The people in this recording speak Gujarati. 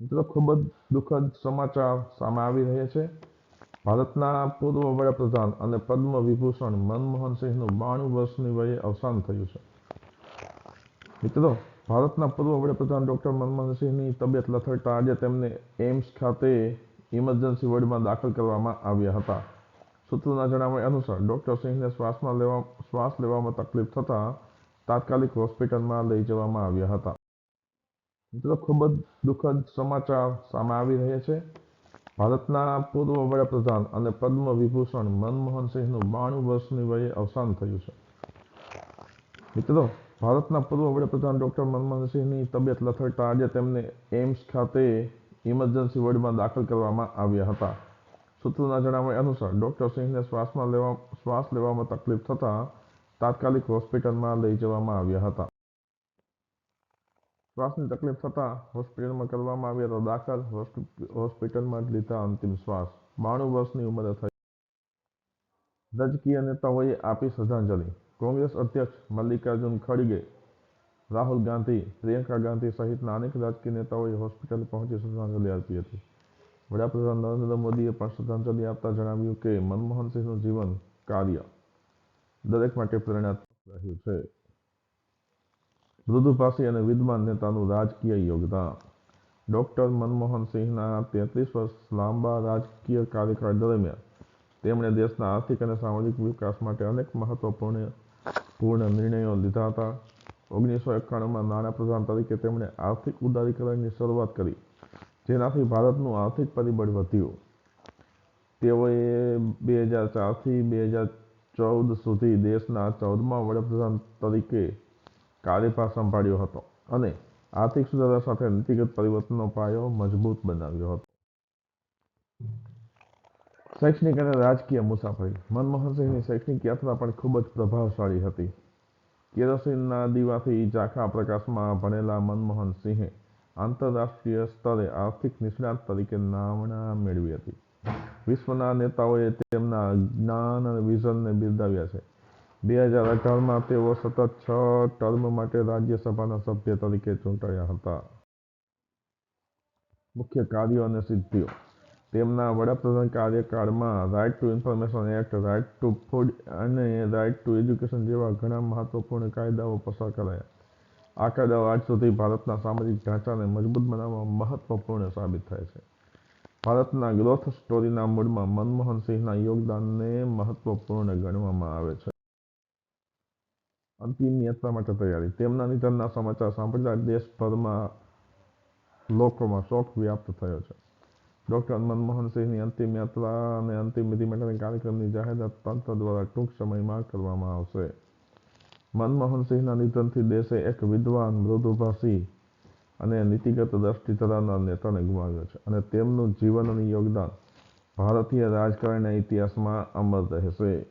મિત્રો ખૂબ જ દુઃખદ સમાચાર સામે આવી રહ્યા છે. ભારતના પૂર્વ વડાપ્રધાન અને પદ્મ વિભૂષણ મનમોહન સિંહનું બાણું વર્ષની વયે અવસાન થયું છે. મિત્રો, ભારતના પૂર્વ વડાપ્રધાન ડૉક્ટર મનમોહન તબિયત લથડતા આજે તેમને એમ્સ ખાતે ઇમરજન્સી વોર્ડમાં દાખલ કરવામાં આવ્યા હતા. સૂત્રોના જણાવ્યા અનુસાર, ડૉક્ટર સિંહને શ્વાસમાં લેવા શ્વાસ લેવામાં તકલીફ થતાં તાત્કાલિક હોસ્પિટલમાં લઈ જવામાં આવ્યા હતા. મિત્રો ખૂબ જ દુઃખદ સમાચાર સામે આવી રહ્યા છે. ભારતના પૂર્વ વડાપ્રધાન અને પદ્મ વિભૂષણ મનમોહન સિંહનું બાણું વર્ષની વયે અવસાન થયું છે. મિત્રો, ભારતના પૂર્વ વડાપ્રધાન ડૉક્ટર મનમોહન સિંહની તબિયત લથડતા આજે તેમને એમ્સ ખાતે ઇમરજન્સી વોર્ડમાં દાખલ કરવામાં આવ્યા હતા. સૂત્રોના જણાવ્યા અનુસાર, ડૉક્ટર સિંહને શ્વાસમાં લેવા શ્વાસ લેવામાં તકલીફ થતાં તાત્કાલિક હોસ્પિટલમાં લઈ જવામાં આવ્યા હતા. શ્વાસની તકલીફ થતાં હોસ્પિટલમાં કરવામાં આવ્યા દાખલ હોસ્પિટલમાં જ લીધા અંતિમ શ્વાસ બાણું વર્ષની ઉંમરે થઈ રાજકીય નેતાઓએ આપી શ્રદ્ધાંજલિ કોંગ્રેસ અધ્યક્ષ મલ્લિકાર્જુન ખડગે રાહુલ ગાંધી પ્રિયંકા ગાંધી સહિતના અનેક રાજકીય નેતાઓએ હોસ્પિટલ પહોંચી શ્રદ્ધાંજલિ આપી હતી વડાપ્રધાન નરેન્દ્ર મોદીએ પણ શ્રદ્ધાંજલિ આપતા જણાવ્યું કે મનમોહન સિંહનું જીવન કાર્ય દરેક માટે પ્રેરણાત્મક રહ્યું છે મૃદુભાષી અને વિદ્વાન નેતાનું રાજકીય યોગદાન. ડોક્ટર મનમોહન સિંહના તેત્રીસ વર્ષ લાંબા રાજકીય કાર્યકાળ દરમિયાન તેમણે દેશના આર્થિક અને સામાજિક વિકાસ માટે અનેક મહત્વપૂર્ણ પૂર્ણ નિર્ણયો લીધા હતા. ઓગણીસો એકાણુંમાં નાણાપ્રધાન તરીકે તેમણે આર્થિક ઉદારીકરણની શરૂઆત કરી, જેનાથી ભારતનું આર્થિક પરિબળ વધ્યું. તેઓએ બે હજાર ચારથી બે હજાર ચૌદ સુધી દેશના ચૌદમા વડાપ્રધાન તરીકે કાર્યભાર સંભાળ્યો હતો અને આર્થિક સુધારા સાથે નીતિગત પરિવર્તનનો પાયો મજબૂત બનાવ્યો હતો. શૈક્ષણિક અને રાજકીય મુસાફરી. મનમોહનસિંહની શૈક્ષણિક યાત્રા પણ ખૂબ જ પ્રભાવશાળી હતી. કેરોસીનના દીવાથી ઝાંખા પ્રકાશમાં ભણેલા મનમોહન સિંહે આંતરરાષ્ટ્રીય સ્તરે આર્થિક નિષ્ણાત તરીકે નામણા મેળવી હતી. વિશ્વના નેતાઓએ તેમના જ્ઞાન અને વિઝનને બિરદાવ્યા છે. બે હજાર અઢારમાં તેઓ સતત છ ટર્મ માટે રાજ્યસભાના સભ્ય તરીકે ચૂંટાયા હતા. મુખ્ય કાર્યો અને સિદ્ધિઓ. તેમના વડાપ્રધાન કાર્યકાળમાં right to information act right to food અને રાઇટ ટુ એજ્યુકેશન જેવા ઘણા મહત્વપૂર્ણ કાયદાઓ પસાર કરાયા. આ કાયદાઓ આજ સુધી ભારતના સામાજિક ઢાંચાને મજબૂત બનાવવામાં મહત્વપૂર્ણ સાબિત થાય છે. ભારતના ગ્રોથ સ્ટોરીના મૂળમાં મનમોહન સિંહના યોગદાનને મહત્વપૂર્ણ ગણવામાં આવે છે. અંતિમ યાત્રા માટે તૈયારી તેમના નિધનના સમાચાર સાંભળતા દેશભરમાં લોકોમાં શોક વ્યાપ્ત થયો છે. ડોક્ટર મનમોહનસિંહની અંતિમ યાત્રા અને અંતિમ વિધિ માટેના કાર્યક્રમની જાહેરાત તંત્ર દ્વારા ટૂંક સમયમાં કરવામાં આવશે. મનમોહનસિંહના નિધનથી દેશે એક વિદ્વાન, મૃદુભાષી અને નીતિગત દ્રષ્ટિ ધરાવનાર નેતાને ગુમાવ્યો છે અને તેમનું જીવન અને યોગદાન ભારતીય રાજકારણના ઇતિહાસમાં અમર રહેશે.